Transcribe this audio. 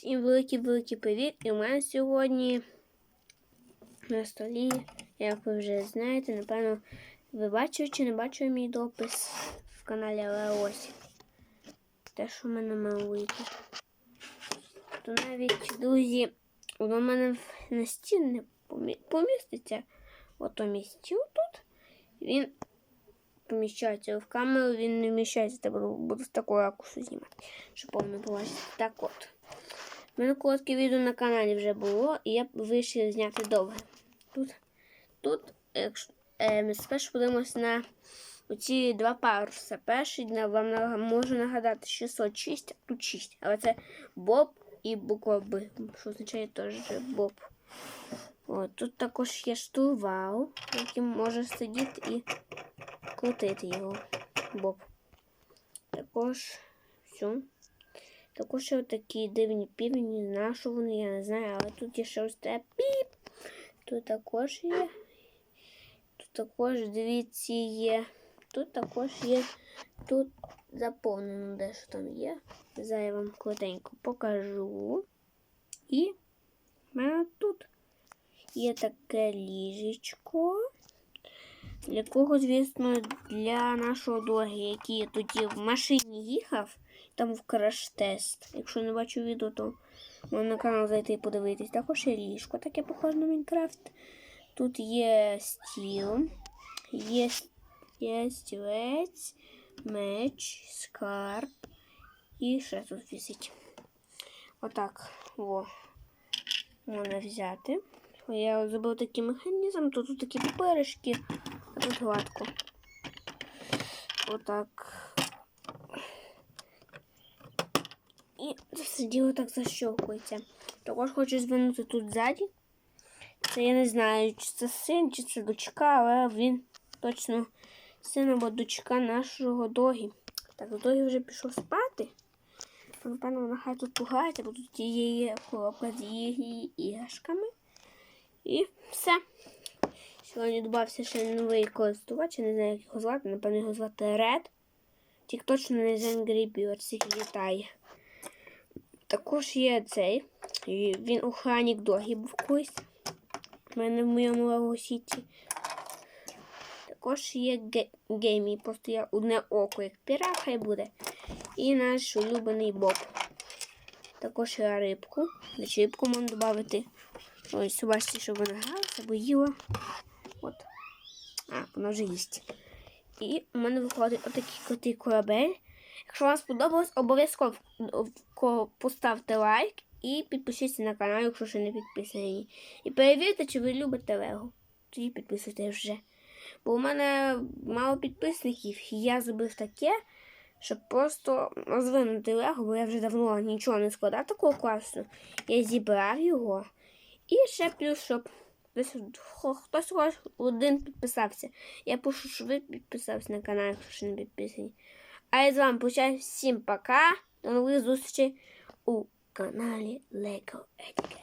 Всім великий-великий привіт! І у мене сьогодні на столі, як ви вже знаєте, напевно, ви бачили чи не бачили мій допис в каналі Але ось. Те, що в мене вийти. То навіть, друзі, воно в мене на стіл не поміститься. Ото місці тут. Він поміщається в камеру, він не вміщається, буду з такого ракурсу знімати, щоб повно побачити. Так от. У мене коротке відео на каналі вже було, і я вирішив зняти довге. Тут, тут якщо, е, спершу подивимося на оці два паруса. Перший вам можу нагадати 606, а тут 6. Але це Боб і буква Б, що означає теж Боб. От, тут також є штурвал, яким може сидіти і крутити його. Боб. Також все. Також є такі дивні півні, знаю, що вони, я не знаю, але тут є ще ось те піп. Тут також є. Тут також, дивіться, є. Тут також є. Тут заповнено дещо там є. Зараз я вам коротенько покажу. І в мене тут є таке ліжечко. Для кого, звісно, для нашого дороги, який тоді в машині їхав, там в краш-тест. Якщо не бачу відео, то можна на канал зайти і подивитись. Також є ліжко, таке похоже на Мінкрафт. Тут є стіл, є, є стілець, меч, скарб і ще тут висить. Отак. О. Можна взяти. Я зробив такий механізм, тут, такі паперишки, гладко. Отак. І все діло так защовкується. Також хочу звернути тут ззаді. Це я не знаю, чи це син, чи це дочка, але він точно син або дочка нашого догі. Так, догі вже пішов спати. Напевно, вона хай тут пугається, бо тут є коробка з її іграшками. І все. Сьогодні додався ще новий користувач, я не знаю, як його звати, напевно, його звати Red. Тільки точно не з Angry Birds, який літає. Також є цей. Він охранник догі був колись. У мене в моєму лавосіті. Також є ге- геймі, просто я одне око, як пірат, хай буде. І наш улюблений Боб. Також є рибку. До рибку можна додати. Ось, бачите, щоб вона гралася, бо їла. От. А, вона вже їсть. І у мене виходить отакий крутий корабель. Якщо вам сподобалось, обов'язково поставте лайк і підпишіться на канал, якщо ще не підписані. І перевірте, чи ви любите Лего. Тоді підписуйтесь вже. Бо у мене мало підписників, і я зробив таке, щоб просто розвинути Лего, бо я вже давно нічого не складав такого класу. Я зібрав його. І ще плюс, щоб десь хтось хоч один підписався. Я пишу, що ви підписався на канал, якщо ще не підписані. А я з вами прощаюсь. Всім пока. До нових зустрічей у каналі Lego Edcast.